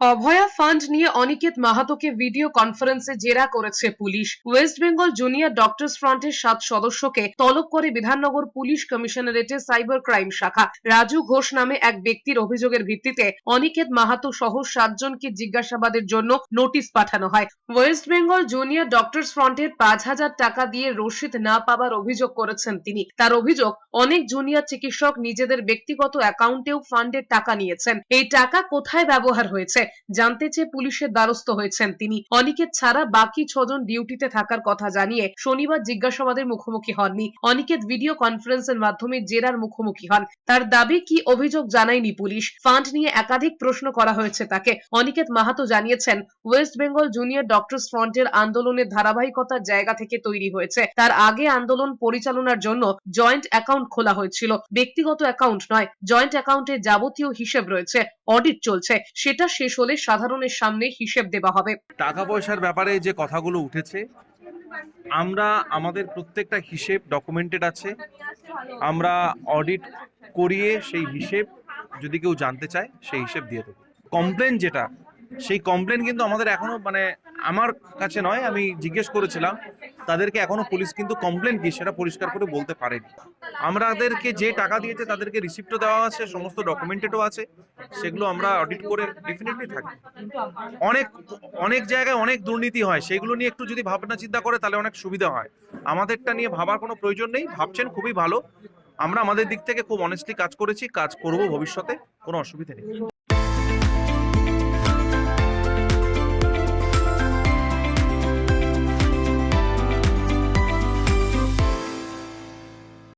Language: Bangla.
অভয়া ফান্ড নিয়ে অনিকেত মাহাতোকে ভিডিও কনফারেন্সে জেরা করেছে police. West Bengal junior doctors ফ্রন্টের সাত সদস্যকে তলব করে বিধাননগর পুলিশ কমিশনারেটের সাইবার ক্রাইম শাখা। রাজু ঘোষ নামে এক ব্যক্তির অভিযোগের ভিত্তিতে অনিকেত মাহাতো সহ সাতজনকে জিজ্ঞাসাবাদের জন্য নোটিশ পাঠানো হয়। ওয়েস্ট বেঙ্গল জুনিয়র ডক্টরস ফ্রন্টের পাঁচ হাজার টাকা দিয়ে রসিদ না পাবার অভিযোগ করেছেন তিনি। তার অভিযোগ, অনেক জুনিয়র চিকিৎসক নিজেদের ব্যক্তিগত অ্যাকাউন্টেও ফান্ডের টাকা নিয়েছেন। এই টাকা কোথায় ব্যবহার হয়েছে? জানতে চেয়ে পুলিশের দ্বারস্থ হয়েছেন তিনি। অনিকেত ছাড়া বাকি ছজন ডিউটিতে থাকার কথা জানিয়ে শনিবার জিজ্ঞাসাবাদের মুখোমুখি হননি। অনিকেত ভিডিও কনফারেন্সের মাধ্যমে জেরার মুখোমুখি হন। তার দাবি, কি অভিযোগ জানায়নি পুলিশ? ফান্ড নিয়ে একাধিক প্রশ্ন করা হয়েছে তাকে। অনিকেত মাহাতো জানিয়েছেন, ওয়েস্ট বেঙ্গল জুনিয়র ডক্টরস ফ্রন্টের আন্দোলনের ধারাবাহিকতার জায়গা থেকে তৈরি হয়েছে। তার আগে আন্দোলন পরিচালনার জন্য জয়েন্ট অ্যাকাউন্ট খোলা হয়েছিল। ব্যক্তিগত অ্যাকাউন্ট নয়, জয়েন্ট অ্যাকাউন্টে যাবতীয় হিসেব রয়েছে। অডিট চলছে, সেটা শেষ হলে সাধারণের সামনে হিসেব দেওয়া হবে। টাকা পয়সার ব্যাপারে যে কথাগুলো উঠেছে, আমরা, আমাদের প্রত্যেকটা হিসেব ডকুমেন্টেড আছে। আমরা অডিট করিয়ে সেই হিসেব যদি কেউ জানতে চায়, সেই হিসেব দিয়ে দেবো। কমপ্লেন যেটা, সেই কমপ্লেন কিন্তু আমাদের এখনও মানে আমার কাছে নয়, আমি জিজ্ঞেস করেছিলাম। তাদেরকে এখনও পুলিশ কিন্তু কমপ্লেন কি সেটা পরিষ্কার করে বলতে পারেনি। আমাদেরকে যে টাকা দিয়েছে তাদেরকে রিসিপ্টও দেওয়া আছে। সমস্ত ডকুমেন্টেডও আছে সেগুলো আমরা অডিট করে ডেফিনেটলি থাকি। অনেক অনেক জায়গায় অনেক দুর্নীতি হয় সেগুলো নিয়ে একটু যদি ভাবনা চিন্তা করে তাহলে অনেক সুবিধা হয়। আমাদেরটা নিয়ে ভাবার কোনো প্রয়োজন নেই ভাবছেন খুবই ভালো। আমরা আমাদের দিক থেকে খুব অনেস্টলি কাজ করেছি কাজ করব ভবিষ্যতে কোনো অসুবিধা নেই।